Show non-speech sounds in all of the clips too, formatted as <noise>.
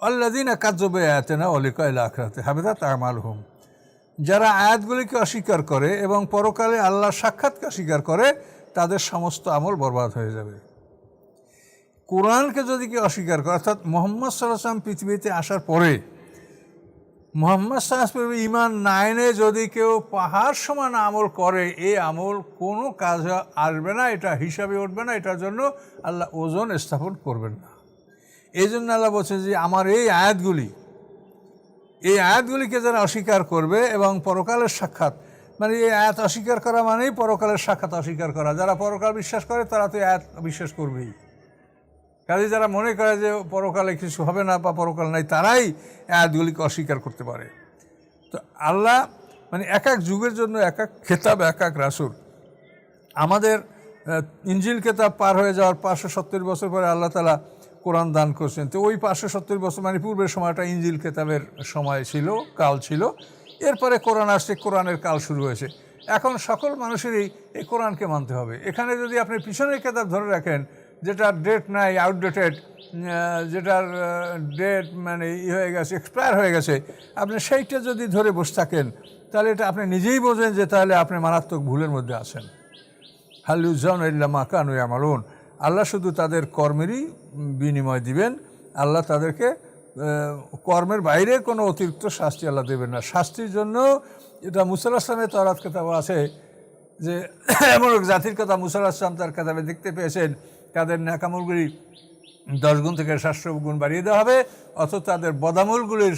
আল্লাদিন কাজবে আয়াতে না অলিকা আখরাতে হাবেদা তামাল হুম যারা আয়াতগুলিকে অস্বীকার করে এবং পরকালে আল্লাহর সাক্ষাৎকে অস্বীকার করে, তাদের সমস্ত আমল বরবাদ হয়ে যাবে। কোরআনকে যদি কেউ অস্বীকার করে, অর্থাৎ মোহাম্মদ সাল্লাম পৃথিবীতে আসার পরে, মোহাম্মদ সাল্লাম ইমান নাইনে যদি কেউ পাহাড় সমান আমল করে এই আমল কোনো কাজ আসবে না, এটা হিসাবে উঠবে না, এটার জন্য আল্লাহ ওজন স্থাপন করবেন না। এই জন্য আল্লাহ বলছে যে আমার এই আয়াতগুলি, এই আয়াতগুলিকে যারা অস্বীকার করবে এবং পরকালের সাক্ষাৎ মানে এই আয়াত অস্বীকার করা মানেই পরকালের সাক্ষাৎ অস্বীকার করা। যারা পরকাল বিশ্বাস করে, তারা তো আয়াত বিশ্বাস করবেই। কাজে যারা মনে করে যে পরকালে কিছু হবে না বা পরকাল নাই, তারাই আয়াতগুলিকে অস্বীকার করতে পারে। তো আল্লাহ মানে এক এক যুগের জন্য এক এক খেতাব, এক এক রাসুল, আমাদের ইঞ্জিল কেতাব পার হয়ে যাওয়ার পাঁচশো সত্তর বছর পরে আল্লাহ তালা কোরআন দান করছেন। তো ওই পাঁচশো সত্তর বছর মানে পূর্বের সময়টা ইঞ্জিল কেতাবের সময় ছিল, কাল ছিল। এরপরে কোরআন আসছে, কোরআনের কাল শুরু হয়েছে। এখন সকল মানুষেরই এই কোরআনকে মানতে হবে। এখানে যদি আপনি পিছনের কেতাব ধরে রাখেন, যেটার ডেট নাই আউটডেটেড যেটার ডেট মানে ই হয়ে গেছে এক্সপায়ার হয়ে গেছে, আপনি সেইটা যদি ধরে বসে থাকেন, তাহলে এটা আপনি নিজেই বোঝেন যে তাহলে আপনি মারাত্মক ভুলের মধ্যে আছেন। হালুজান ইল্লামা কানু আমালুন আল্লাহ শুধু তাদের কর্মেরই বিনিময় দিবেন, আল্লাহ তাদেরকে কর্মের বাইরে কোনো অতিরিক্ত শাস্তি আল্লাহ দেবেন না। শাস্তির জন্য এটা মুসাল আসলামের তরাত কেতাব আছে, যে এমন এক জাতির কথা মুসাল আসলাম তার কেতাবে দেখতে পেয়েছেন, তাদের ন্যাকামলগুলি দশ গুণ থেকে সাতশো গুণ বাড়িয়ে দেওয়া হবে, অথচ তাদের বদামলগুলির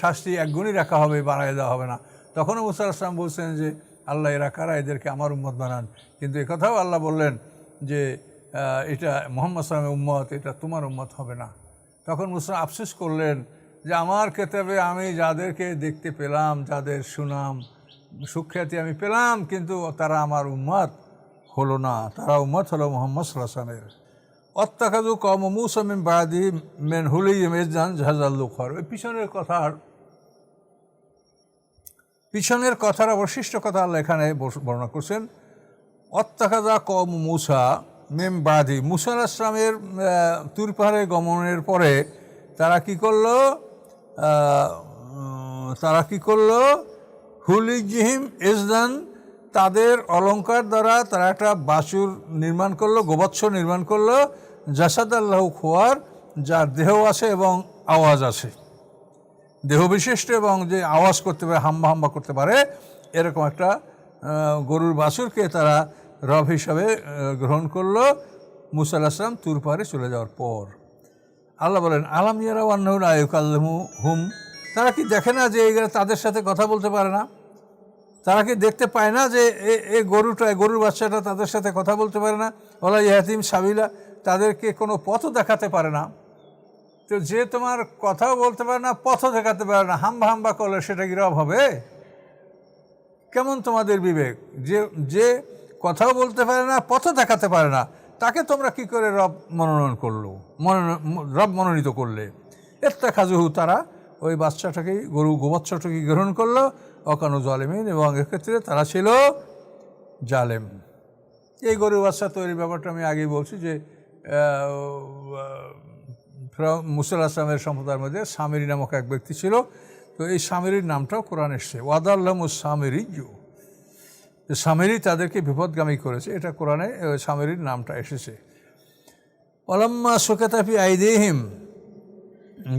শাস্তি এক গুণই রাখা হবে বাড়াই দেওয়া হবে না। তখনও মুসাল আসলাম বলছেন যে আল্লাহ এরা কারা? এদেরকে আমার উম্মত বানান। কিন্তু কথাও আল্লাহ বললেন যে এটা মোহাম্মদ সালামের উম্মত, এটা তোমার উম্মত হবে না। তখন মুসলাম আফসোস করলেন যে, আমার কেতাবে আমি যাদেরকে দেখতে পেলাম, যাদের সুনাম, সুখ্যাতি আমি পেলাম, কিন্তু তারা আমার উম্মত হলো না। তারা উম্মত হলো মোহাম্মদ সাল্লামের অত্যাকাজু কম মুসামিম বাদি মেন হুলি মেজান জাহাজাল্লু খর ওই পিছনের কথার পিছনের কথার অবশিষ্ট কথা আল্লাহ এখানে বর্ণনা করছেন। অত্যাকাজা কম মুসা মেম বাদি। মুসা আলাহ ইসলামের তুর পাহাড়ে গমনের পরে তারা কি করল? তারা কি করল? হুলিজিহিম ইজদান তাদের অলঙ্কার দ্বারা তারা একটা বাছুর নির্মাণ করল, গোবৎস নির্মাণ করল। জাসাদ আল্লাহ খোয়ার, যার দেহ আছে এবং আওয়াজ আছে। দেহ বিশিষ্ট এবং যে আওয়াজ করতে পারে, হাম্বা হাম্বা করতে পারে, এরকম একটা গরুর বাছুরকে তারা রব হিসাবে গ্রহণ করল। মুসা আলাহিসাম তুর চলে যাওয়ার পর। আল্লাহ বলেন, আলাম ইয়ারা আন্নাহুল আয়ুক আল্লাহু হুম তারা কি দেখে না যে এগুলো তাদের সাথে কথা বলতে পারে না? তারা কি দেখতে পায় না যে এ- গরুটা গরুর বাচ্চাটা তাদের সাথে কথা বলতে পারে না? ওলা ইয়াতিম সাবিলা, তাদেরকে কোনো পথও দেখাতে পারে না। তো যে তোমার কথাও বলতে পারে না, পথও দেখাতে পারে না, হাম্বা হাম্বা করলে সেটা কি রব হবে? কেমন তোমাদের বিবেক? যে যে কথাও বলতে পারে না, পথও দেখাতে পারে না, তাকে তোমরা কি করে রব মনোনয়ন করল? রব মনোনীত করলে। একটা খাজুহু তারা, ওই বাচ্চাটাকেই গরু গোবৎসটাকে গ্রহণ করল, অকানু জালেমিন এবং এক্ষেত্রে তারা ছিল জালেম। এই গরুর বাচ্চা তৈরির ব্যাপারটা আমি আগেই বলছি যে মুসল আসলামের সম্প্রদায়ের মধ্যে সামেরি নামক এক ব্যক্তি ছিল। তো এই সামিরির নামটাও কোরআন এসছে। ওয়াদাল্লাম সামিরি জু সামেরি তাদেরকে বিপদগামী করেছে। এটা কোরআনে সামিরির নামটা এসেছে। অলাম্মা সুকেতাফি আইদেহিম।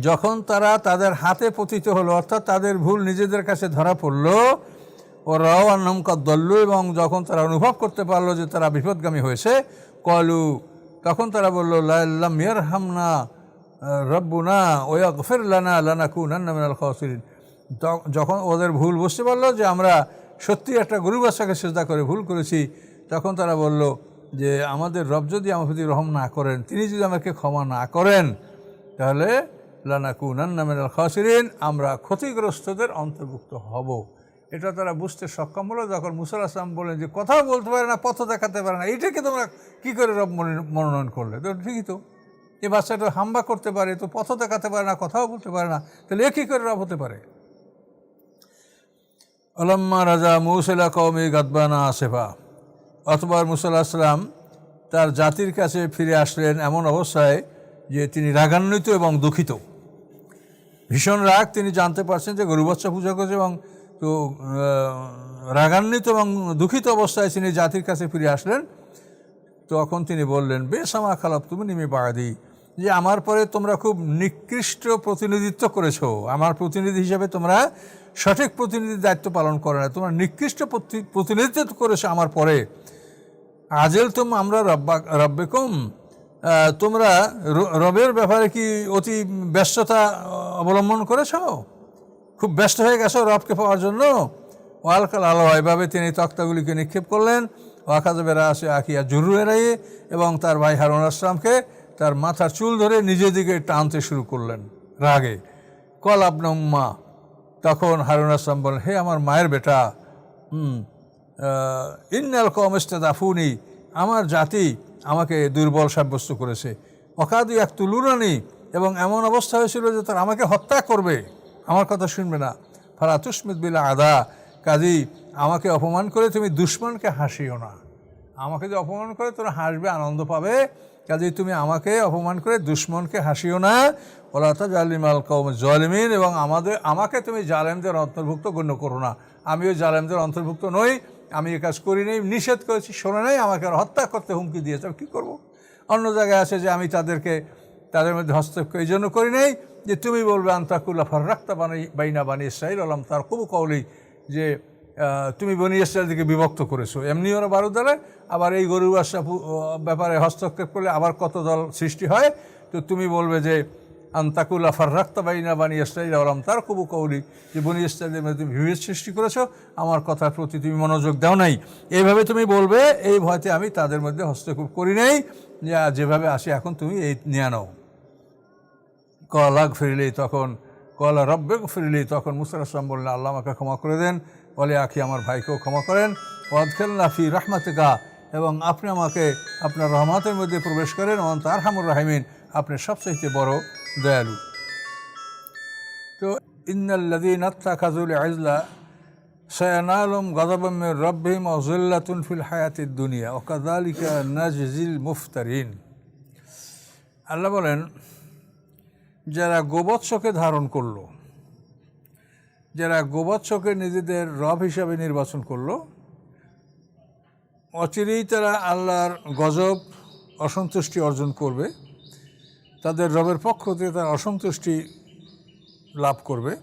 যখন তারা তাদের হাতে পতিত হলো, অর্থাৎ তাদের ভুল নিজেদের কাছে ধরা পড়ল, ও রাও আন্নমকা দল্লু এবং যখন তারা অনুভব করতে পারল যে তারা বিপদগামী হয়েছে, কলু, তখন তারা বলল, লাল্লাম ইয়ার হামনা রব্বুনা ওয়া গফির লানা মিনাল খাসিরিন। যখন ওদের ভুল বুঝতে পারল যে আমরা সত্যি একটা গরু বাচ্চাকে চেষ্টা করে ভুল করেছি, তখন তারা বলল যে, আমাদের রব যদি আমার প্রতি রহম না করেন, তিনি যদি আমাকে ক্ষমা না করেন, তাহলে লানাকু নান্নামিনাল খাসিরিন, আমরা ক্ষতিগ্রস্তদের অন্তর্ভুক্ত হব। এটা তারা বুঝতে সক্ষম হলো যখন মুসাল আসলাম বলেন যে, কথাও বলতে পারে না পথ দেখাতে পারে না, এইটাকে তোমরা কী করে রব মনোনয়ন করলে? তো ঠিকই তো। এই বাচ্চাটা হাম্বা করতে পারে, তো পথ দেখাতে পারে না, কথাও বলতে পারে না তাহলে একই করে রব হতে পারে। আলাম্মা রাজা মৌসেলা কৌমি গাদবানা আসেফা মুসাল্লাহ আসলাম তার জাতির কাছে ফিরে আসলেন এমন অবস্থায় যে তিনি রাগান্বিত এবং দুঃখিত। ভীষণ রাগ তিনি জানতে পারছেন যে গরু বাচ্চা পূজা করছে এবং তো রাগান্বিত এবং দুঃখিত অবস্থায় তিনি জাতির কাছে ফিরে আসলেন। তখন তিনি বললেন, বেশ আমার খালাপ তুমি নিমে বাগাদি। যে আমার পরে তোমরা খুব নিকৃষ্ট প্রতিনিধিত্ব করেছ। আমার প্রতিনিধি হিসাবে তোমরা সঠিক প্রতিনিধির দায়িত্ব পালন করে না। তোমরা নিকৃষ্ট প্রতি- প্রতিনিধিত্ব করেছ আমার পরে। আজেল তুম আমরা রব্বা, রব্বেকুম। তোমরা রবের ব্যাপারে কি অতি ব্যস্ততা অবলম্বন করেছ? খুব ব্যস্ত হয়ে গেছো রবকে পাওয়ার জন্য? ওয়ালকাল আলো এভাবে তিনি তক্তাগুলিকে নিক্ষেপ করলেন। ওয়াকাজবেরা আসে আকিয়া জরু এরাইয়ে এবং তার ভাই হারুন আসলামকে তার মাথার চুল ধরে নিজের দিকে টানতে শুরু করলেন রাগে। কল আপনার মা। তখন হারুন আসলাম বলেন হে আমার মায়ের বেটা ইন্নাল কম দাফুনি, আমার জাতি আমাকে দুর্বল সাব্যস্ত করেছে। অকাদি এক তুলুরানি এবং এমন অবস্থা হয়েছিল যে তারা আমাকে হত্যা করবে। আমার কথা শুনবে না। ফারা তুসমিত বিলা আদা, কাজী, আমাকে অপমান করে তুমি দুশ্মনকে হাসিও না। আমাকে যে অপমান করে তোরা হাসবে, আনন্দ পাবে কাজেই তুমি আমাকে অপমান করে দুশ্মনকে হাসিও না। ওলা তা জালিমাল কৌম জলিমিন এবং আমাদের, আমাকে তুমি জালেমদের অন্তর্ভুক্ত গণ্য করো না। আমিও জালেমদের অন্তর্ভুক্ত নই, আমি এ কাজ করি নাই, নিষেধ করেছি, শোনে নাই, আমাকে আর হত্যা করতে হুমকি দিয়েছে, আমি কী করব? অন্য জায়গায় আছে যে আমি তাদেরকে, তাদের মধ্যে হস্তক্ষেপ এই জন্য করি নাই যে তুমি বলবে, আন্তাকুল্লা ফার্রাক্তা বানাই বাইনা বানিয়ে ইসরাইল আলম তার কবু কৌলি যে তুমি বনি ইসরায়েলকে বিভক্ত করেছ। এমনি ওরা বারো দলে, আবার এই গরু বাসা ব্যাপারে হস্তক্ষেপ করলে আবার কত দল সৃষ্টি হয়? তো তুমি বলবে যে আন্তাকুল্লা ফার্রাক্তা বাইনা বানি ইসরাইল আলম তার কবু কৌলি যে বনি ইসরায়েলের মধ্যে তুমি বিভেদ সৃষ্টি করেছ, আমার কথার প্রতি তুমি মনোযোগ দাও নাই। এইভাবে তুমি বলবে, এই ভয়তে আমি তাদের মধ্যে হস্তক্ষেপ করি নাই। যে যেভাবে আসি, এখন তুমি এই নিয়ে নাও। কলাগ ফিরলি তখন, কলা রব্বেক ফিরলি তখন মুসার আসলাম বললেন, আল্লাহ আমাকে ক্ষমা করে দেন। বলে আখি আমার ভাইকেও ক্ষমা করেন। ওয়াদখেল নাফি রহমাতিকা, এবং আপনি আমাকে আপনার রহমাতের মধ্যে প্রবেশ করেন। এবং তার হামুর রাহিমিন, আপনি সবচেয়ে বড় দয়ালু। তো ইন্নাল্লাদিন আত্মাখাজুল আজলা সয়ানালম গদাবম রব্বিম অজুল্লাতুন ফিল হায়াতির দুনিয়া ওকাদালিকা নাজিল মুফতারিন। আল্লাহ বলেন, যারা গোবৎসকে ধারণ করল যারা গোবৎসকে নিজেদের রব হিসাবে নির্বাচন করল, অচিরেই তারা আল্লাহর গজব, অসন্তুষ্টি অর্জন করবে। তাদের রবের পক্ষ থেকে তারা অসন্তুষ্টি লাভ করবে।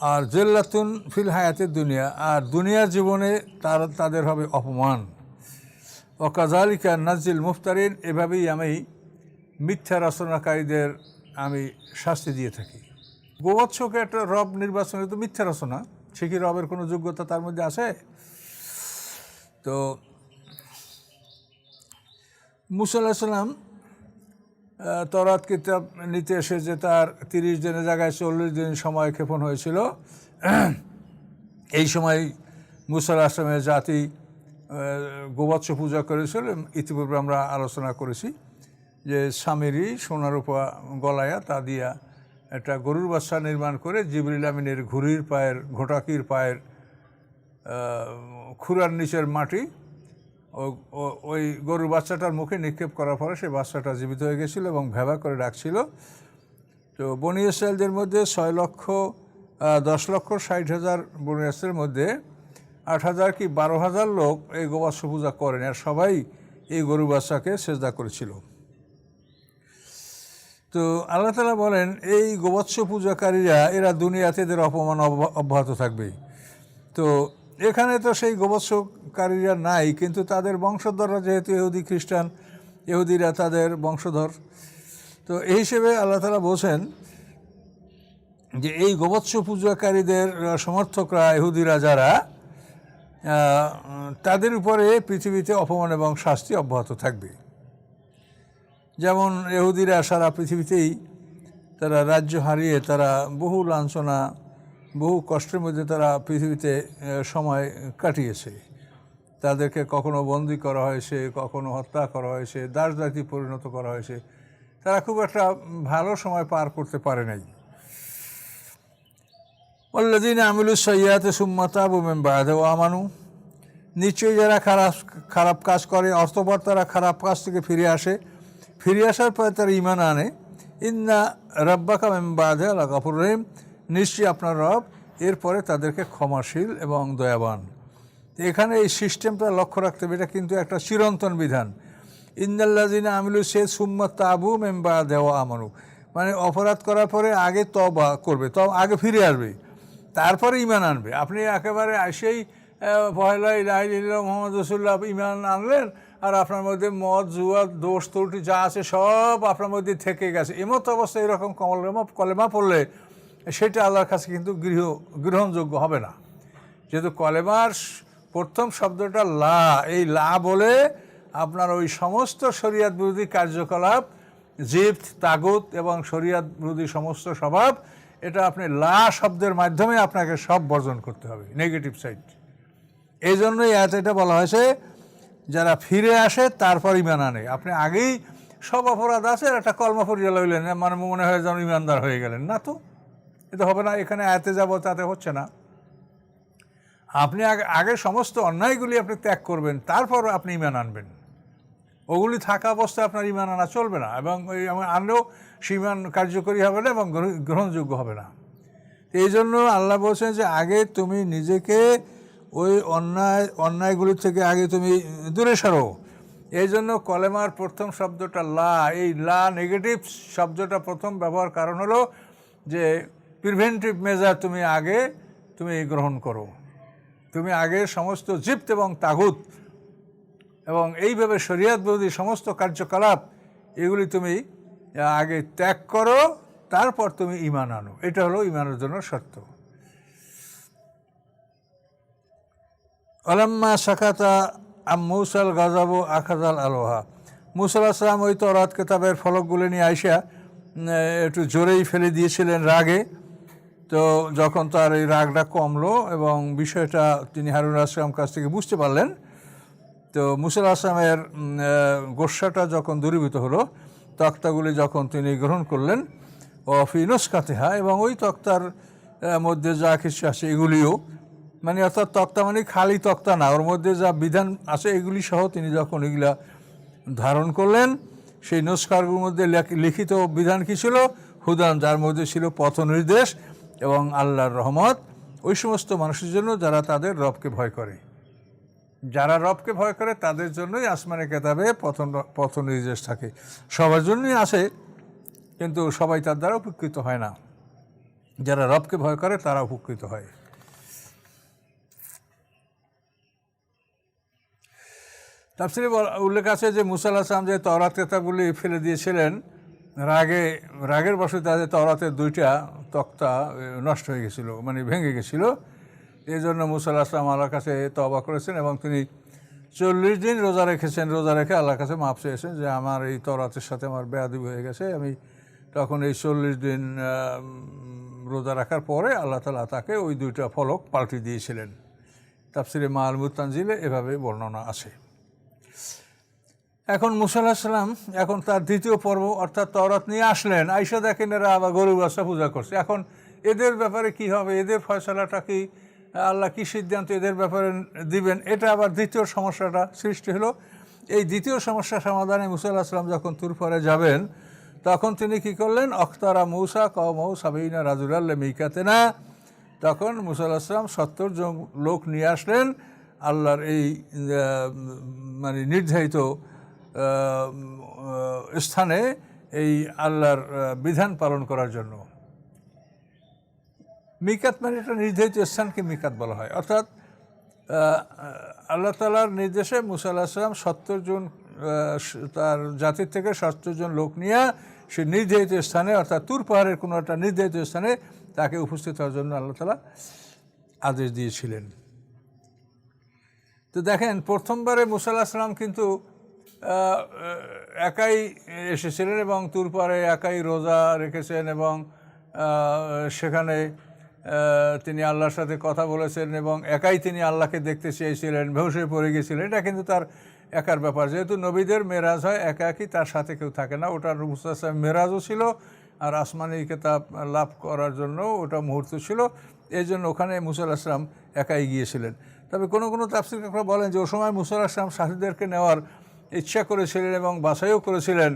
আর জেল্লাতুন ফিল হায়াতের দুনিয়া, আর দুনিয়ার জীবনে তার, তাদের হবে অপমান। অকাজালিকা নাজিল মুফতারিন, এভাবেই আমি মিথ্যা রচনাকারীদের আমি শাস্তি দিয়ে থাকি। গোবৎসকে একটা রব নির্বাচনে তো মিথ্যা রচনা। সে কি রবের কোনো যোগ্যতা তার মধ্যে আছে? তো মুসাল্লাহ সাল্লাম তরাত কিতাব নিতে এসে যে তার তিরিশ দিনের জায়গায় চল্লিশ দিন সময় ক্ষেপণ হয়েছিল। এই সময় মুসাল আসলামের জাতি গোবৎস পূজা করেছিল। ইতিপূর্বে আমরা আলোচনা করেছি যে স্বামীরই সোনার উপা গলায়া তা দিয়া একটা গরুর বাচ্চা নির্মাণ করে জিবরিল আমিনের ঘুড়ির পায়ের, ঘোটাকির পায়ের খুরার নিচের মাটি ওই গরুর বাচ্চাটার মুখে নিক্ষেপ করার পরে সেই বাচ্চাটা জীবিত হয়ে গেছিল এবং ভেবা করে ডাকছিল তো বনি ইসরায়েলদের মধ্যে ছয় লক্ষ দশ লক্ষ ষাট হাজার বনি ইসরায়েলের মধ্যে আট হাজার কি বারো হাজার লোক এই গোবাৎস পূজা করেন আর সবাই এই গরু বাচ্চাকে সেজদা করেছিল। তো আল্লাহ তালা বলেন, এই গোবৎস পূজাকারীরা, এরা দুনিয়াতে এদের অপমান অব্যা- অব্যাহত থাকবে তো এখানে তো সেই গোবৎসকারীরা নাই, কিন্তু তাদের বংশধররা যেহেতু ইহুদি খ্রিস্টান, ইহুদিরা তাদের বংশধর। তো এই হিসেবে আল্লাহ তালা বলছেন যে, এই গোবৎস পূজাকারীদের সমর্থকরা, ইহুদিরা যারা তাদের উপরে পৃথিবীতে অপমান এবং শাস্তি অব্যাহত থাকবে। যেমন এহুদিরা সারা পৃথিবীতেই তারা রাজ্য হারিয়ে তারা বহু লাঞ্ছনা, বহু কষ্টের মধ্যে তারা পৃথিবীতে সময় কাটিয়েছে। তাদেরকে কখনো বন্দি করা হয়েছে, কখনো হত্যা করা হয়েছে দাস দাসী পরিণত করা হয়েছে। তারা খুব একটা ভালো সময় পার করতে পারে নাই। অল্লাদিন আমিলু সৈয়াতে সুম্মাতা বুমেন বায়াদে আমানু। নিশ্চয়ই যারা খারাপ খারাপ কাজ করে অর্থপর তারা খারাপ কাজ থেকে ফিরে আসে। ফিরে আসার পরে তার ইমান আনে। ইন্না রব্বাকা মেম্বাদে আল্লাহ কাপুর রহিম। নিশ্চয়ই আপনার রব এরপরে তাদেরকে ক্ষমাশীল এবং দয়াবান। এখানে এই সিস্টেমটা লক্ষ্য রাখতে হবে, এটা কিন্তু একটা চিরন্তন বিধান। ইন্দাল্লাজিনা আমিলু সে সুম্মা তাবু মেম্বা দেওয়া আমানু। মানে অপরাধ করার পরে আগে তবা করবে তব আগে ফিরে আসবে, তারপরে ইমান আনবে। আপনি একেবারে আসেই পহেলা ইলাহ মোহাম্মদ রসুল্লাহ ইমান আনলেন আর আপনার মধ্যে মদ, জুয়া, দোষ, ত্রুটি যা আছে সব আপনার মধ্যে থেকে গেছে। এমতো অবস্থায় এরকম কমলমা কলেমা পড়লে সেটা আল্লাহর কাছে কিন্তু গৃহ, গ্রহণযোগ্য হবে না। যেহেতু কলেমার প্রথম শব্দটা লা, এই লা বলে আপনার ওই সমস্ত শরিয়াত বিরোধী কার্যকলাপ জিপ্ত তাগুত এবং শরিয়াত বিরোধী সমস্ত স্বভাব, এটা আপনি লা শব্দের মাধ্যমে আপনাকে সব বর্জন করতে হবে, নেগেটিভ সাইড। এই জন্যই এত এটা বলা হয়েছে যারা ফিরে আসে, তারপর ইমান আনে। আপনি আগেই সব অপরাধ আছে একটা কলমা পড়িয়া লইলেন মানে মনে হয় যেন ইমানদার হয়ে গেলেন। না তো এটা হবে না, এখানে আয়াতে যাব, তাতে হচ্ছে না। আপনি আগে আগে সমস্ত অন্যায়গুলি আপনি ত্যাগ করবেন, তারপর আপনি ইমান আনবেন। ওগুলি থাকা অবস্থায় আপনার ইমান আনা চলবে না, এবং ওই আনলেও সে ইমান কার্যকরী হবে না, এবং গ্রহণযোগ্য হবে না। এই জন্য আল্লাহ বলছেন যে, আগে তুমি নিজেকে ওই অন্যায় অন্যায়গুলি থেকে আগে তুমি দূরে সরো। এই জন্য কলেমার প্রথম শব্দটা লা, এই লা নেগেটিভ শব্দটা প্রথম ব্যবহার কারণ হলো যে প্রিভেন্টিভ মেজার তুমি আগে, তুমি গ্রহণ করো। তুমি আগে সমস্ত জিপ্ত এবং তাগুত এবং এইভাবে শরিয়াত বিরোধী সমস্ত কার্যকলাপ, এগুলি তুমি আগে ত্যাগ করো, তারপর তুমি ইমান আনো। এটা হলো ইমানের জন্য শর্ত। আলাম্মা সাকাতা মৌসাল গাজাব আখাজাল আলোহা মুসাল আসলাম ওই তরাত কেতাবের ফলকগুলো নিয়ে আইসা একটু জোরেই ফেলে দিয়েছিলেন রাগে। তো যখন তার এই রাগটা কমলো এবং বিষয়টা তিনি হারুন আসলাম কাছ থেকে বুঝতে পারলেন, তো মুসাল আসলামের গোস্বাটা যখন দূরীভূত হলো, তক্তাগুলি যখন তিনি গ্রহণ করলেন ও ফিনস কাতেহা এবং ওই তক্তার মধ্যে যা কিছু আছে এগুলিও মানে অর্থাৎ তক্তা মানে খালি তক্তা না, ওর মধ্যে যা বিধান আছে এগুলি সহ তিনি যখন এগুলা ধারণ করলেন, সেই নস্কারগুলোর মধ্যে লেখ- লিখিত বিধান কী ছিল? হুদান, যার মধ্যে ছিল পথ নির্দেশ এবং আল্লাহর রহমত। ওই সমস্ত মানুষের জন্য যারা তাদের রবকে ভয় করে। যারা রবকে ভয় করে, তাদের জন্যই আসমানে কেতাবে পথ পথ নির্দেশ থাকে। সবার জন্যই আসে, কিন্তু সবাই তার দ্বারা উপকৃত হয় না। যারা রবকে ভয় করে, তারা উপকৃত হয়। তাফসিরে উল্লেখ আছে যে মুসাল আসলাম যে তরাত কেতাবগুলি ফেলে দিয়েছিলেন, রাগে, রাগের বসে তাদের তরাতের দুইটা তক্তা নষ্ট হয়ে গেছিল মানে ভেঙে গেছিল। এই জন্য মুসাল আসলাম আল্লাহর কাছে তবা করেছেন এবং তিনি চল্লিশ দিন রোজা রেখেছেন। রোজা রেখে আল্লাহর কাছে মাপ চেয়েছেন যে আমার এই তরাতের সাথে আমার বেয়াদি হয়ে গেছে। আমি তখন এই চল্লিশ দিন রোজা রাখার পরে আল্লাহ তালা তাকে ওই দুইটা ফলক পাল্টি দিয়েছিলেন। তাফসিরে মা আল মুতানজিলে এভাবে বর্ণনা আছে। এখন মুসা সাল্লাম এখন তার দ্বিতীয় পর্ব অর্থাৎ তরাত নিয়ে আসলেন। আইসা দেখেন এরা আবার গরু বাচ্চা পূজা করছে। এখন এদের ব্যাপারে কি হবে? এদের ফয়সলাটা কি? আল্লাহ কি সিদ্ধান্ত এদের ব্যাপারে দিবেন? এটা আবার দ্বিতীয় সমস্যাটা সৃষ্টি হলো। এই দ্বিতীয় সমস্যা সমাধানে মুসা আসলাম যখন তুরফরে যাবেন, তখন তিনি কি করলেন? অখতারা মৌসা ক মৌ সাবিনা রাজুলাল্লে মিকাতে না তখন মুসা আসলাম সত্তর জন লোক নিয়ে আসলেন। আল্লাহর এই মানে নির্ধারিত স্থানে এই আল্লাহর বিধান পালন করার জন্য। মিকাত মানে একটা নির্ধারিত স্থানকে মিকাত বলা হয়। অর্থাৎ আল্লাহ তালার নির্দেশে মুসা সাল্লাম সত্তর জন তার জাতির থেকে সত্তর জন লোক নিয়ে সে নির্ধারিত স্থানে, অর্থাৎ তুর পাহাড়ের কোনো একটা নির্ধারিত স্থানে তাকে উপস্থিত হওয়ার জন্য আল্লাহ তালা আদেশ দিয়েছিলেন। তো দেখেন, প্রথমবারে মুসা আল্লাহ সাল্লাম কিন্তু একাই এসেছিলেন এবং তুরপারে একাই রোজা রেখেছেন এবং সেখানে তিনি আল্লাহর সাথে কথা বলেছেন এবং একাই তিনি আল্লাহকে দেখতে চেয়েছিলেন ভেউসে পড়ে গেছিলেন। এটা কিন্তু তার একার ব্যাপার। যেহেতু নবীদের মেরাজ হয়, একা একই তার সাথে কেউ থাকে না। ওটা মুস্তাসাম মেরাজও ছিল আর আসমানি কেতাব লাভ করার জন্য ওটা মুহূর্ত ছিল। এই জন্য ওখানে মুসাল আসলাম একাই গিয়েছিলেন। তবে কোনো কোনো তাফসিররা বলেন যে ও সময় মুসাল আসলাম সাথীদেরকে নেওয়ার ইচ্ছা করেছিলেন এবং বাছাইও করেছিলেন,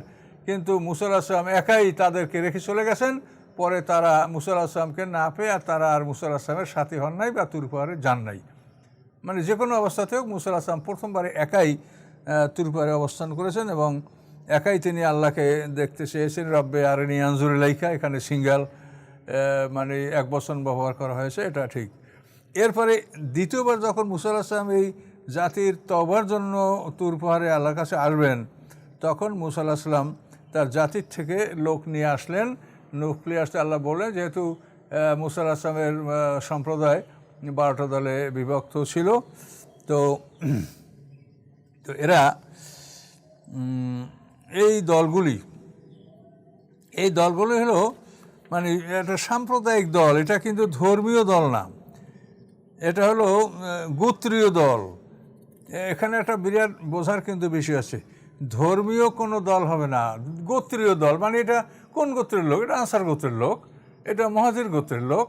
কিন্তু মুসাল আসলাম একাই তাদেরকে রেখে চলে গেছেন। পরে তারা মুসাল আসলামকে না পেয়ে আর তারা আর মুসাল আসলামের সাথী হন নাই বা তুর পাহাড়ে যান নাই। মানে যে কোনো অবস্থাতেও মুসাল আসলাম প্রথমবারে একাই তুর পাহাড়ে অবস্থান করেছেন এবং একাই তিনি আল্লাহকে দেখতে চেয়েছেন, রব্বে আর আনজুর লাইকা এখানে সিঙ্গাল মানে এক বচন ব্যবহার করা হয়েছে, এটা ঠিক। এরপরে দ্বিতীয়বার যখন মুসাল আসলাম এই জাতির তবার জন্য তুর পাহাড়ে আল্লাহর কাছে আসবেন, তখন মুসা তার জাতির থেকে লোক নিয়ে আসলেন। নিয়ে আসতে আল্লাহ বললেন, যেহেতু মুসা আল্লাহ আসলামের সম্প্রদায় বারোটা দলে বিভক্ত ছিল, তো তো এরা এই দলগুলি এই দলগুলি হলো মানে একটা সাম্প্রদায়িক দল, এটা কিন্তু ধর্মীয় দল না। এটা হলো গোত্রীয় দল। এখানে একটা বিরাট বোঝার কিন্তু বিষয় আছে। ধর্মীয় কোনো দল হবে না। গোত্রীয় দল মানে এটা কোন গোত্রের লোক? এটা আনসার গোত্রের লোক, এটা মহাজির গোত্রের লোক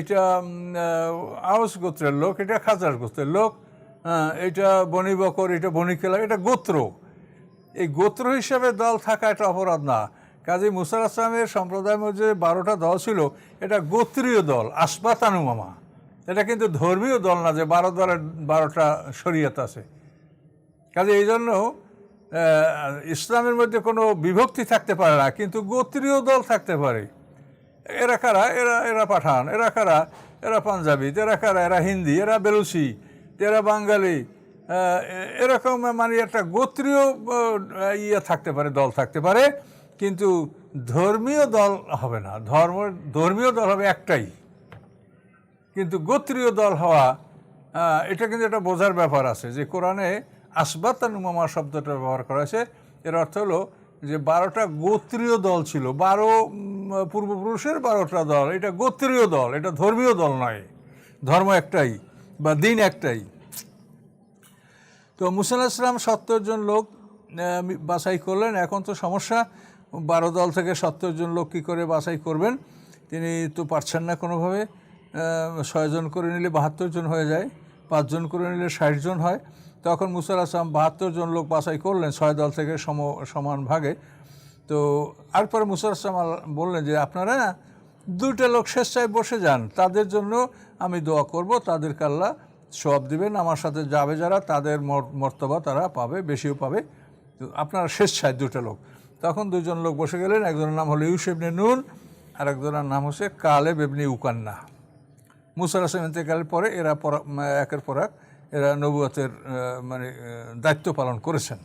এটা আউস গোত্রের লোক, এটা খাজার গোত্রের লোক এটা বনি বকর, এটা বনিকেলা এটা গোত্র। এই গোত্র হিসাবে দল থাকা এটা অপরাধ না। কাজী মুসার আসলামের সম্প্রদায়ের মধ্যে বারোটা দল ছিল, এটা গোত্রীয় দল, আসবাতানুমামা। এটা কিন্তু ধর্মীয় দল না যে বারো দলের বারোটা শরীয়ত আছে। কাজে এই জন্য ইসলামের মধ্যে কোনো বিভক্তি থাকতে পারে না, কিন্তু গোত্রীয় দল থাকতে পারে। এরা কারা? এরা এরা পাঠান, এরা কারা? এরা পাঞ্জাবি, এরা কারা? এরা হিন্দি, এরা বেলুচি, এরা বাঙালি এরকম মানে একটা গোত্রীয় ইয়ে থাকতে পারে, দল থাকতে পারে, কিন্তু ধর্মীয় দল হবে না। ধর্ম, ধর্মীয় দল হবে একটাই। কিন্তু গোত্রীয় দল হওয়া এটা কিন্তু একটা বোঝার ব্যাপার আছে যে কোরআনে আসবাতানুমামা শব্দটা ব্যবহার করা হয়েছে। এর অর্থ হলো যে বারোটা গোত্রীয় দল ছিল, বারো পূর্বপুরুষের বারোটা দল, এটা গোত্রীয় দল, এটা ধর্মীয় দল নয়, ধর্ম একটাই বা দিন একটাই। তো মুসা ইসলাম সত্তর জন লোক বাছাই করলেন। এখন তো সমস্যা, বারো দল থেকে সত্তর জন লোক কী করে বাছাই করবেন, তিনি তো পারছেন না কোনোভাবে। ছয়জন করে নিলে বাহাত্তর জন হয়ে যায় পাঁচজন করে নিলে ষাট জন হয়। তখন মুসার আসলাম বাহাত্তর জন লোক বাছাই করলেন ছয় দল থেকে সম, সমান ভাগে। তো তারপরে মুসাল আসলাম বললেন যে, আপনারা দুইটা লোক স্বেচ্ছায় বসে যান, তাদের জন্য আমি দোয়া করব তাদের কাল্লা সব দেবেন। আমার সাথে যাবে যারা, তাদের মর- মর্তবা তারা পাবে, বেশিও পাবে। তো আপনারা স্বেচ্ছায় দুটো লোক। তখন দুজন লোক বসে গেলেন, একজনের নাম হলো ইউসেবনে নুন আর একজনের নাম হচ্ছে কালে বেবনি উকান্না। মুসার আসলাম ইন্তেকালের পরে এরা একের পর এক এরা নবুয়তের মানে দায়িত্ব পালন করেছেন।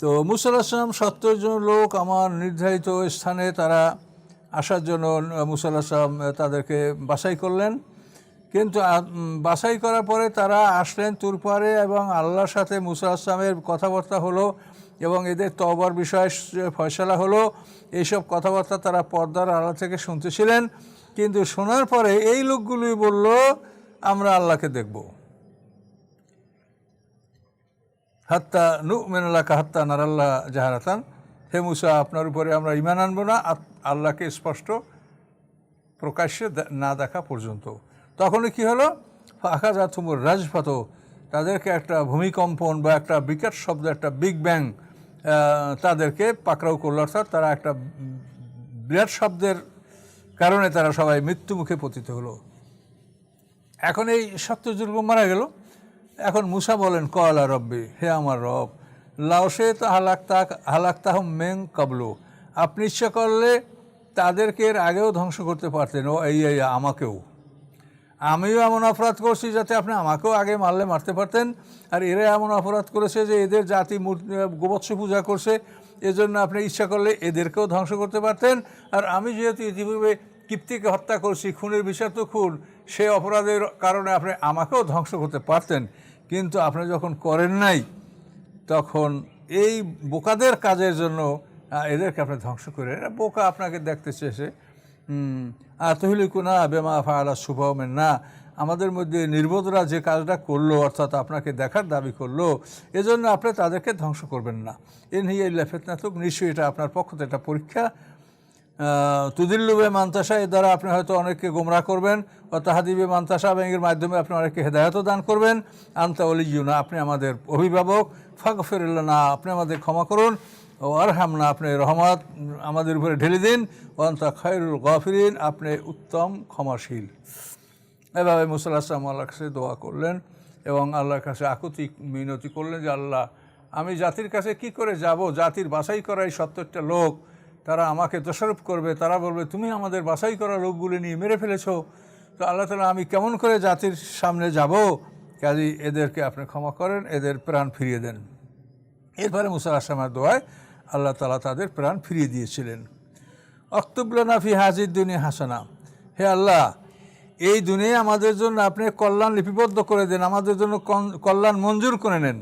তো মুসাল আসলাম সত্তর জন লোক আমার নির্ধারিত স্থানে তারা আসার জন্য মুসাল আসলাম তাদেরকে বাছাই করলেন। কিন্তু বাছাই করার পরে তারা আসলেন তুরপারে এবং আল্লাহর সাথে মুসা আসলামের কথাবার্তা হলো এবং এদের তবার বিষয়ে ফয়সলা হলো। এইসব কথাবার্তা তারা পর্দার আড়াল থেকে শুনতেছিলেন। কিন্তু শোনার পরে এই লোকগুলি বলল, আমরা আল্লাহকে দেখব। হাত্তা নু মেনাল্লাকা হাত্তা নারাল্লাহ জাহারাতান। হে মুসা, আপনার উপরে আমরা ইমান আনব না আল্লাহকে স্পষ্ট প্রকাশ্যে না দেখা পর্যন্ত। তখনই কি হলো? আঁকা যা তুমুর রাজফাত। তাদেরকে একটা ভূমিকম্পন বা একটা বিকট শব্দ, একটা বিগ ব্যাং তাদেরকে পাকড়াও করল। অর্থাৎ তারা একটা বিরাট শব্দের কারণে তারা সবাই মৃত্যুমুখে পতিত হলো। এখন এই সত্যযুর্গ মারা গেল। এখন মুসা বলেন, কয়লা রব্বি, হে আমার রব লাওসে তো হালাক্তা হালাক্তাহ মেং কাবলু আপনি ইচ্ছা করলে তাদেরকে এর আগেও ধ্বংস করতে পারতেন। ও এই এই, আমাকেও। আমিও এমন অপরাধ করছি যাতে আপনি আমাকেও আগে মারলে মারতে পারতেন। আর এরা এমন অপরাধ করেছে যে এদের জাতি গোবৎস পূজা করছে। এজন্য আপনি ইচ্ছা করলে এদেরকেও ধ্বংস করতে পারতেন। আর আমি যেহেতু ইতিপূর্বে কিপ্তিকে হত্যা করছি, খুনের বিচার তো খুন সেই অপরাধের কারণে আপনি আমাকেও ধ্বংস করতে পারতেন। কিন্তু আপনি যখন করেন নাই, তখন এই বোকাদের কাজের জন্য এদেরকে আপনি ধ্বংস করে এরা বোকা আপনাকে দেখতে চেয়েছে। আর তহিলি কুনা বেমা ফালা শুভমের না, আমাদের মধ্যে নির্বোধরা যে কাজটা করল, অর্থাৎ আপনাকে দেখার দাবি করল, এজন্য আপনি তাদেরকে ধ্বংস করবেন না। এন হিয়া ফেতনাতুক, নিশ্চয়ই এটা আপনার পক্ষ থেকে একটা পরীক্ষা তুদিল্লুবে মান্তাসা, এর দ্বারা আপনি হয়তো অনেককে গোমরা করবেন, ও তাহাদিবে মান্তাসা ব্যাংকের মাধ্যমে আপনি অনেককে হেদায়তও দান করবেন। আন্তা অলিজিউনা আপনি আমাদের অভিভাবক ফাগফিরুল্লাহ না আপনি আমাদের ক্ষমা করুন, ও আরহাম না আপনি রহমত আমাদের উপরে ঢেলে দিন, ও আন্তা খায়রুল গফিরিন, আপনি উত্তম ক্ষমাশীল। এভাবে মুসাল্লাহ আসলাম আল্লাহর কাছে দোয়া করলেন এবং আল্লাহর কাছে আকুতি মিনতি করলেন যে, আল্লাহ, আমি জাতির কাছে কি করে যাব? জাতির বাছাই করা এই সত্তরটা লোক তারা আমাকে দোষারোপ করবে, তারা বলবে, তুমি আমাদের বাছাই করা লোকগুলি নিয়ে মেরে ফেলেছো। তো আল্লাহ তালা, আমি কেমন করে জাতির সামনে যাব? কাজী এদেরকে আপনি ক্ষমা করেন, এদের প্রাণ ফিরিয়ে দেন। এরপরে মুসা আসলামের দোয়ায় আল্লাহ তালা তাদের প্রাণ ফিরিয়ে দিয়েছিলেন। অক্তুবলানাফি হাজির দুনিয়া হাসানা। হে আল্লাহ, এই দুনিয়া আমাদের জন্য আপনি কল্যাণ লিপিবদ্ধ করে দেন, আমাদের জন্য কল্যাণ মঞ্জুর করে নেন।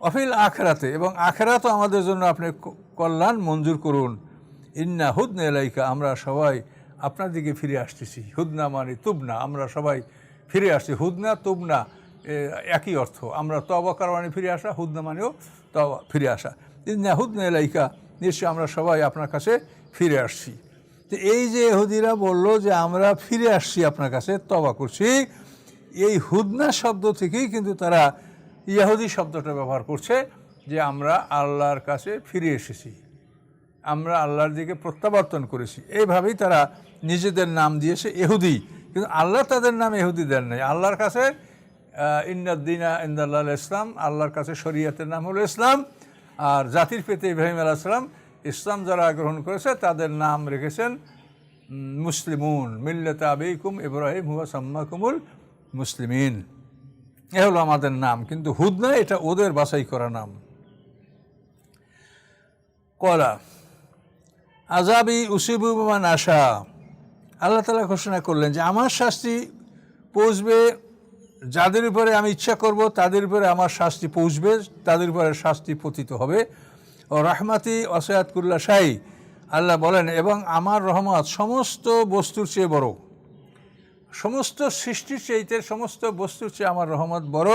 অফিল আখেরাতে, এবং আখেরাতও আমাদের জন্য আপনি কল্যাণ মঞ্জুর করুন। ইন্না হুদনা এলাইকা আমরা সবাই আপনার দিকে ফিরে আসতেছি। হুদনা মানে তুবনা, আমরা সবাই ফিরে আসছি। হুদনা, তুবনা একই অর্থ। আমরা তবাকার মানে ফিরে আসা, হুদনা মানেও তবা ফিরে আসা। ইন্না হুদনা এলাইকা নিশ্চয়ই আমরা সবাই আপনার কাছে ফিরে আসছি। তো এই যে এহুদিরা বলল যে আমরা ফিরে আসছি আপনার কাছে তবা করছি, এই হুদনা শব্দ থেকেই কিন্তু তারা ইয়াহুদি শব্দটা ব্যবহার করছে যে আমরা আল্লাহর কাছে ফিরে এসেছি। আমরা আল্লাহর দিকে প্রত্যাবর্তন করেছি। এইভাবেই তারা নিজেদের নাম দিয়েছে এহুদি কিন্তু আল্লাহ তাদের নাম এহুদি দেন নাই। আল্লাহর কাছে ইন্নাদ্দিনা ইন্দাল্লাহ ইসলাম আল্লাহর কাছে শরীয়তের নাম হলো ইসলাম। আর জাতির পেতে ইব্রাহিম আলাইসালাম ইসলাম যারা গ্রহণ করেছে তাদের নাম রেখেছেন মুসলিমুন। মিল্লাত আবিকুম ইব্রাহিম হুয়া সাম্মাকুমুল মুসলিমিন। এ হলো আমাদের নাম। কিন্তু হুদনা এটা ওদের বাছাই করা নাম। কলা আজাবি উসিবুমান আশা। আল্লাহ তালা ঘোষণা করলেন যে, আমার শাস্তি পৌঁছবে যাদের উপরে আমি ইচ্ছা করব, তাদের উপরে আমার শাস্তি পৌঁছবে, তাদের উপরে শাস্তি পতিত হবে। ও রাহমাতি অসয়াতকুল্লা শাহী আল্লাহ বলেন, এবং আমার রহমত সমস্ত বস্তুর চেয়ে বড়। সমস্ত সৃষ্টির চাইতে, সমস্ত বস্তুর চেয়ে আমার রহমত বড়।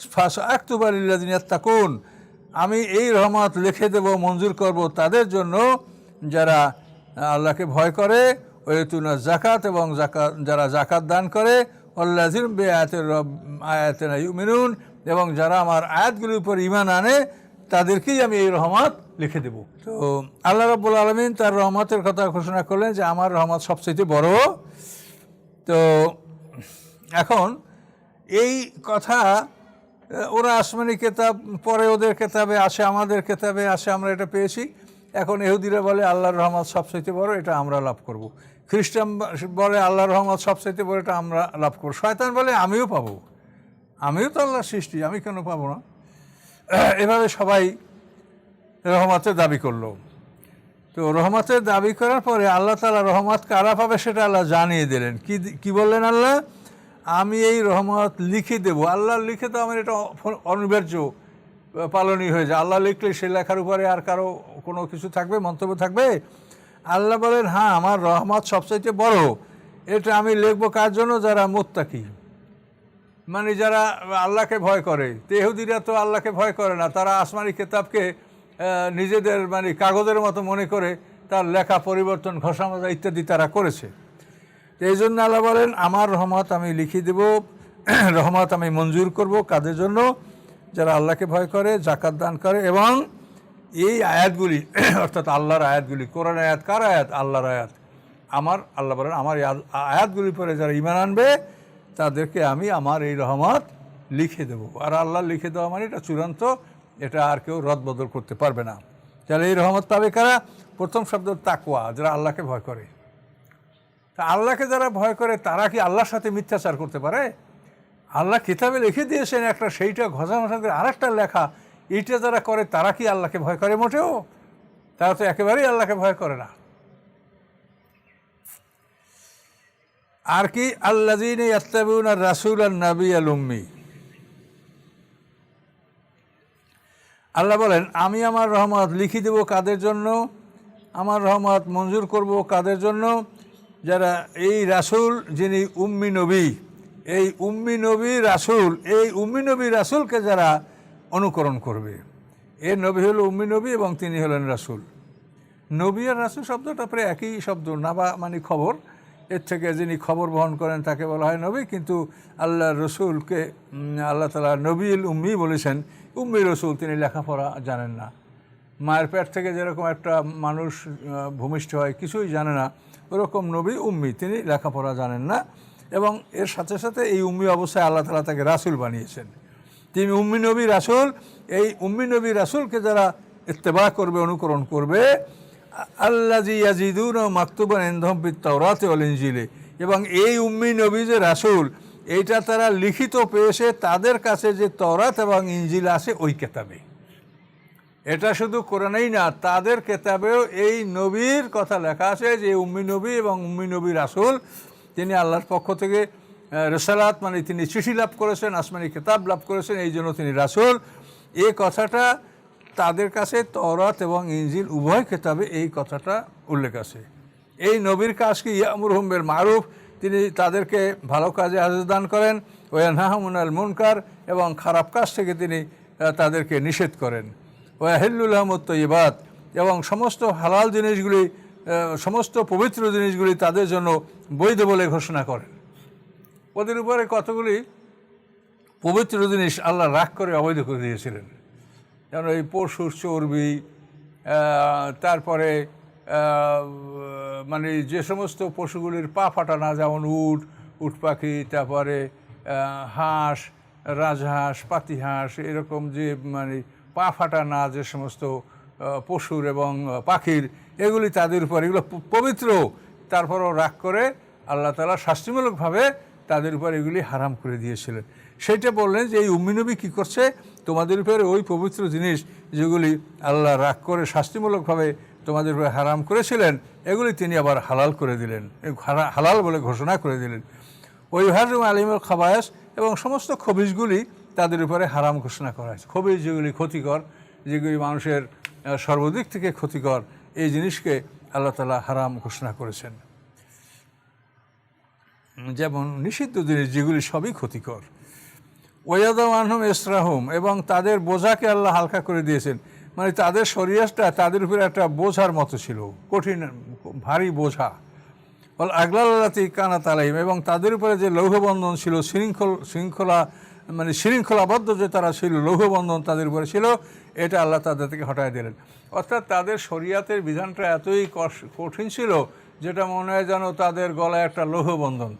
ফাঁস ফাস আক্তুবালিল্লাদিনিয়াত তাকুন। আমি এই রহমত লিখে দেব, মঞ্জুর করব তাদের জন্য যারা আল্লাহকে ভয় করে। ওয়েতুনা জাকাত এবং জাকাত যারা জাকাত দান করে। অল্লাজিম বে আয়াতের রব, আয়াতেনা ইউমিনুন এবং যারা আমার আয়াতগুলির উপর ইমান আনে, তাদেরকেই আমি এই রহমত লিখে দেব। তো আল্লাহ রব্বুল আলমিন তার রহমতের কথা ঘোষণা করলেন যে, আমার রহমত সবচেয়ে বড়। তো এখন এই কথা, ওরা আসমানি কেতাব, পরে ওদের কেতাবে আসে, আমাদের কেতাবে আসে, আমরা এটা পেয়েছি। এখন এহুদিরা বলে, আল্লাহর রহমত সবচাইতে বড়, এটা আমরা লাভ করব। খ্রিস্টান বলে, আল্লাহর রহমত সবচাইতে বড়, এটা আমরা লাভ করব। শয়তান বলে, আমিও পাবো। আমিও তো আল্লাহর সৃষ্টি, আমি কেন পাবো না? এভাবে সবাই রহমতের দাবি করল। তো রহমতের দাবি করার পরে আল্লাহ তালা রহমত কারা পাবে সেটা আল্লাহ জানিয়ে দিলেন। কি কি বললেন আল্লাহ? আমি এই রহমত লিখে দেব। আল্লাহ লিখে তো আমার এটা অনিবার্য পালনই হয়ে যায়। আল্লাহ লিখলে সে লেখার উপরে আর কারও কোনো কিছু থাকবে মন্তব্য থাকবে? আল্লাহ বলেন হ্যাঁ আমার রহমত সবচাইতে বড়। এটা আমি লিখব কার জন্য? যারা মোত্তাকি। মানে যারা আল্লাহকে ভয় করে। তেহুদিরা তো আল্লাহকে ভয় করে না। তারা আসমানি কেতাবকে আহ, নিজেদের মানে কাগজের মতো মনে করে তার লেখা পরিবর্তন ঘষামজা ইত্যাদি তারা করেছে। এই জন্য আল্লাহ বলেন, আমার রহমত আমি লিখে দেব, <clears throat> রহমত আমি মঞ্জুর করব কাদের জন্য? যারা আল্লাহকে ভয় করে জাকাত দান করে এবং এই আয়াতগুলি, <clears throat> অর্থাৎ আল্লাহর আয়াতগুলি, কোরআন আয়াত কার আয়াত? আল্লাহর আয়াত। আমার, আল্লাহ বলেন, আমার আয়াতগুলির পরে যারা ইমান আনবে, তাদেরকে আমি আমার এই রহমত লিখে দেব। আর আল্লাহ লিখে দেওয়া মানে এটা চূড়ান্ত এটা আর কেউ রদবদল করতে পারবে না। তাহলে এই রহমত পাবে কারা? প্রথম শব্দ তাকুয়া যারা আল্লাহকে ভয় করে। তা আল্লাহকে যারা ভয় করে, তারা কি আল্লাহর সাথে মিথ্যাচার করতে পারে? আল্লাহ কিতাবে লিখে দিয়েছেন একটা সেইটা ঘষা ঘষা করে আরেকটা লেখা, এইটা যারা করে, তারা কি আল্লাহকে ভয় করে মোটেও? তারা তো একেবারেই আল্লাহকে ভয় করে না। আর কি? আল্লাদিন আর রাসুল আর নবী আল উম্মি। আল্লাহ বলেন, আমি আমার রহমত লিখে দেব কাদের জন্য? আমার রহমত মঞ্জুর করব কাদের জন্য? যারা এই রাসুল যিনি উম্মি নবী, এই উম্মি নবী রাসুল, এই উম্মি নবী রাসুলকে যারা অনুকরণ করবে এর নবী হলো উম্মি নবী এবং তিনি হলেন রাসুল। নবী আর রাসুল শব্দটা প্রায় একই শব্দ, নাবা মানে খবর। এর থেকে যিনি খবর বহন করেন তাকে বলা হয় নবী, কিন্তু আল্লাহ রসুলকে আল্লাহ তালা নবীল উম্মি বলেছেন উম্মি রসুল, তিনি লেখাপড়া জানেন না। মায়ের পেট থেকে যেরকম একটা মানুষ ভূমিষ্ঠ হয়, কিছুই জানে না, ওরকম নবী উম্মি, তিনি লেখাপড়া জানেন না। এবং এর সাথে সাথে এই উম্মি অবস্থায় আল্লাহ তালা তাকে রাসুল বানিয়েছেন। তিনি উম্মি নবী রাসুল, এই উম্মি নবী রাসুলকে যারা ইত্তেবা করবে, অনুকরণ করবে আল্লাহ ইয়াজিদুন ও মাকতুবান এন্ধম তাওরাতে অল ইঞ্জিলে এবং এই উম্মি নবী যে রাসুল এইটা তারা লিখিত পেয়েছে, তাদের কাছে যে তরাত এবং ইঞ্জিল আছে, ওই কেতাবে। এটা শুধু কোরআনেই না, তাদের কেতাবেও এই নবীর কথা লেখা আছে যে, উম্মি নবী এবং উম্মি নবী রাসুল, তিনি আল্লাহর পক্ষ থেকে রেসালাত মানে তিনি চিঠি লাভ করেছেন, আসমানি কেতাব লাভ করেছেন, এই জন্য তিনি রাসুল। এই কথাটা তাদের কাছে তরাত এবং ইঞ্জিল উভয় কেতাবে এই কথাটা উল্লেখ আছে। এই নবীর কাজ কি? ইয়ামুর হুম্বের মারুফ তিনি তাদেরকে ভালো কাজে আদেশ দান করেন। ওয়ানহামুনাল মুনকার এবং খারাপ কাজ থেকে তিনি তাদেরকে নিষেধ করেন। ওয়াহিল্লুল আহমদ তৈবাত এবং সমস্ত হালাল জিনিসগুলি সমস্ত পবিত্র জিনিসগুলি তাদের জন্য বৈধ বলে ঘোষণা করেন। ওদের উপরে কতগুলি পবিত্র জিনিস আল্লাহ রাগ করে অবৈধ করে দিয়েছিলেন। যেমন এই পশুর চর্বি তারপরে মানে যে সমস্ত পশুগুলির পা ফাটা না যেমন উট উট পাখি, তারপরে হাঁস, রাজহাঁস, পাতিহাঁস, এরকম যে মানে পা ফাটা না যে সমস্ত পশুর এবং পাখির, এগুলি তাদের উপর, এগুলো পবিত্র। তারপরও রাগ করে আল্লাহ তালা শাস্তিমূলকভাবে তাদের উপর এগুলি হারাম করে দিয়েছিলেন। সেইটা বললেন যে, এই উম্মিনবী কী করছে? তোমাদের উপরে ওই পবিত্র জিনিস যেগুলি আল্লাহ রাগ করে শাস্তিমূলকভাবে তোমাদের উপরে হারাম করেছিলেন এগুলি তিনি আবার হালাল করে দিলেন হালাল বলে ঘোষণা করে দিলেন। ওই হাজম আলিমের খাবায়াস এবং সমস্ত খবিজগুলি তাদের উপরে হারাম ঘোষণা করা হয়েছে। খবিজ যেগুলি ক্ষতিকর, যেগুলি মানুষের সর্বদিক থেকে ক্ষতিকর, এই জিনিসকে আল্লাহ তালা হারাম ঘোষণা করেছেন। যেমন নিষিদ্ধ জিনিস যেগুলি সবই ক্ষতিকর। ওয়াদামানহম এসরাহম এবং তাদের বোঝাকে আল্লাহ হালকা করে দিয়েছেন। মানে তাদের শরীরটা তাদের উপরে একটা বোঝার মতো ছিল, কঠিন ভারী বোঝা। বল আগলাল্লাতি কানা তালাইম এবং তাদের উপরে যে লৌহবন্ধন ছিল, শৃঙ্খল, শৃঙ্খলা মানে শৃঙ্খলাবদ্ধ যে তারা ছিল, লৌহবন্ধন তাদের উপরে ছিল, এটা আল্লাহ তাদের থেকে হটায় দিলেন। অর্থাৎ তাদের শরিয়াতের বিধানটা এতই কঠিন ছিল, যেটা মনে হয় যেন তাদের গলায় একটা লৌহবন্ধন।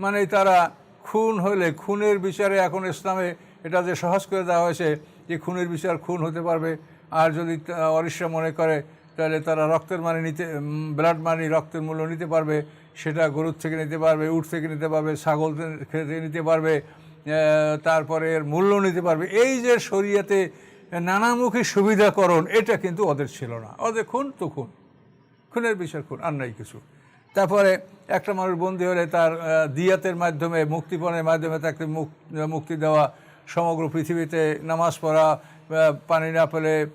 মানে তারা খুন হলে খুনের বিচারে এখন ইসলামে এটা যে সহজ করে দেওয়া হয়েছে, যে খুনের বিচার খুন হতে পারবে, আর যদি তা- মনে করে তাহলে তারা রক্তের মানি নিতে ব্লাড মানি রক্তের মূল্য নিতে পারবে, সেটা গরুর থেকে নিতে পারবে, উট থেকে নিতে পারবে, ছাগল থেকে নিতে পারবে তারপরে এর মূল্য নিতে পারবে। এই যে শরীয়তে নানামুখী সুবিধাকরণ, এটা কিন্তু ওদের ছিল না। ওদের খুন তো খুন। খুনের বিষয় খুন, আর নাই কিছু। তারপরে একটা মানুষ বন্দী হলে তার দিয়াতের মাধ্যমে, মুক্তিপণের মাধ্যমে তাকে মুক- মুক্তি দেওয়া, সমগ্র পৃথিবীতে নামাজ পড়া পানি না পেলে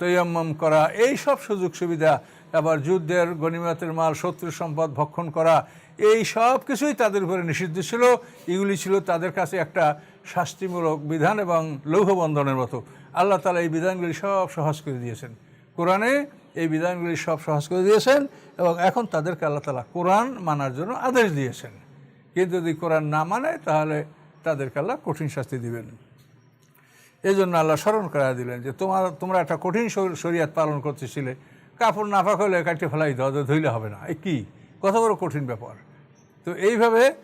তৈয়াম্মম করা, এই সব সুযোগ সুবিধা, আবার যুদ্ধের গণিমতের মাল শত্রু সম্পদ ভক্ষণ করা, এই সব কিছুই তাদের উপরে নিষিদ্ধ ছিল। এগুলি ছিল তাদের কাছে একটা শাস্তিমূলক বিধান এবং লৌহবন্ধনের মতো। আল্লাহ তালা এই বিধানগুলি সব সহজ করে দিয়েছেন। কোরআনে এই বিধানগুলি সব সহজ করে দিয়েছেন এবং এখন তাদেরকে আল্লাহ তালা কোরআন মানার জন্য আদেশ দিয়েছেন। কিন্তু যদি কোরআন না মানে তাহলে তাদেরকে আল্লাহ কঠিন শাস্তি দিবেন। এই জন্য আল্লাহ স্মরণ করা দিলেন যে তোমার, তোমরা একটা কঠিন শর- শরিয়াত পালন করতেছিলে। কাপড় না নাফাক হলে কাটে ফেলাই দাও ধুইলে হবে না। এ কী? কত বড় কঠিন ব্যাপার। তো এইভাবে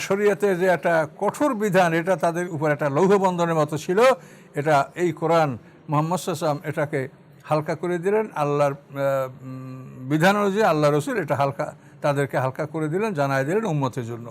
শরীয়তে যে একটা কঠোর বিধান, এটা তাদের উপর একটা লৌহবন্ধনের মতো ছিল। এটা এই কোরআন মোহাম্মদ সাল্লাম এটাকে হালকা করে দিলেন। আল্লাহর বিধান অনুযায়ী আল্লাহ রসুল এটা হালকা, তাদেরকে হালকা করে দিলেন, জানায় দিলেন উম্মতের জন্য।